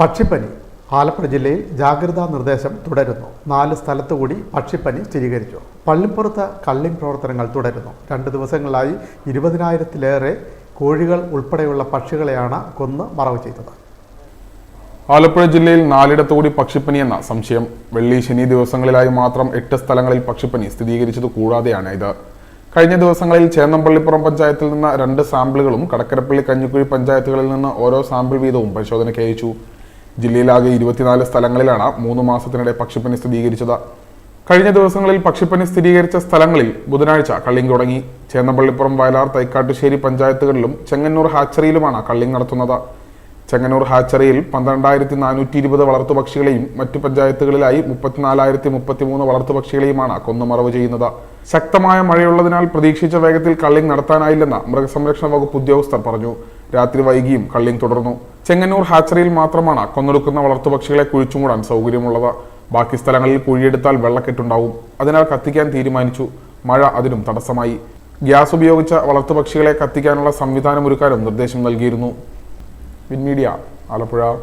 പക്ഷിപ്പനി. ആലപ്പുഴ ജില്ലയിൽ ജാഗ്രതാ നിർദ്ദേശം തുടരുന്നു. നാല് സ്ഥലത്തുകൂടി പക്ഷിപ്പനി സ്ഥിരീകരിച്ചു. പള്ളിപ്പുറത്ത് കള്ളിംഗ് പ്രവർത്തനങ്ങൾ തുടരുന്നു. രണ്ട് ദിവസങ്ങളായി ഇരുപതിനായിരത്തിലേറെ കോഴികൾ ഉൾപ്പെടെയുള്ള പക്ഷികളെയാണ് കൊന്ന് മറവ് ചെയ്തത്. ആലപ്പുഴ ജില്ലയിൽ നാലിടത്തുകൂടി പക്ഷിപ്പനി എന്ന സംശയം. വെള്ളി ശനി ദിവസങ്ങളിലായി മാത്രം എട്ട് സ്ഥലങ്ങളിൽ പക്ഷിപ്പനി സ്ഥിരീകരിച്ചത് കൂടാതെയാണ് ഇത്. കഴിഞ്ഞ ദിവസങ്ങളിൽ ചേന്നമ്പള്ളിപ്പുറം പഞ്ചായത്തിൽ നിന്ന് രണ്ട് സാമ്പിളുകളും കടക്കരപ്പള്ളി കഞ്ഞിക്കുഴി പഞ്ചായത്തുകളിൽ നിന്ന് ഓരോ സാമ്പിൾ വീതവും പരിശോധനയ്ക്ക് അയച്ചു. ജില്ലയിലാകെ ഇരുപത്തിനാല് സ്ഥലങ്ങളിലാണ് മൂന്ന് മാസത്തിനിടെ പക്ഷിപ്പനി സ്ഥിരീകരിച്ചത്. കഴിഞ്ഞ ദിവസങ്ങളിൽ പക്ഷിപ്പനി സ്ഥിരീകരിച്ച സ്ഥലങ്ങളിൽ ബുധനാഴ്ച കള്ളിങ് തുടങ്ങി. ചേന്നപ്പള്ളിപ്പുറം വയലാർ തൈക്കാട്ടുശ്ശേരി പഞ്ചായത്തുകളിലും ചെങ്ങന്നൂർ ഹാച്ചറിയിലുമാണ് കള്ളിങ് നടത്തുന്നത്. ചെങ്ങന്നൂർ ഹാച്ചറിയിൽ പന്ത്രണ്ടായിരത്തി നാനൂറ്റി ഇരുപത് വളർത്തുപക്ഷികളെയും മറ്റു പഞ്ചായത്തുകളിലായി മുപ്പത്തിനാലായിരത്തി മുപ്പത്തിമൂന്ന് വളർത്തുപക്ഷികളെയുമാണ് കൊന്നുമറവ് ചെയ്യുന്നത്. ശക്തമായ മഴയുള്ളതിനാൽ പ്രതീക്ഷിച്ച വേഗത്തിൽ കള്ളിങ് നടത്താനായില്ലെന്ന് മൃഗസംരക്ഷണ വകുപ്പ് ഉദ്യോഗസ്ഥർ പറഞ്ഞു. രാത്രി വൈകിയും കള്ളിങ് തുടർന്നു. ചെങ്ങന്നൂർ ഹാച്ചറിയിൽ മാത്രമാണ് കൊന്നൊടുക്കുന്ന വളർത്തുപക്ഷികളെ കുഴിച്ചുമൂടാൻ സൗകര്യമുള്ളത്. ബാക്കി സ്ഥലങ്ങളിൽ കുഴിയെടുത്താൽ വെള്ളക്കെട്ടുണ്ടാവും. അതിനാൽ കത്തിക്കാൻ തീരുമാനിച്ചു. മഴ അതിനും തടസ്സമായി. ഗ്യാസ് ഉപയോഗിച്ച വളർത്തുപക്ഷികളെ കത്തിക്കാനുള്ള സംവിധാനമൊരുക്കാനും നിർദ്ദേശം നൽകിയിരുന്നു. വിൻമീഡിയ ആലപ്പുഴ.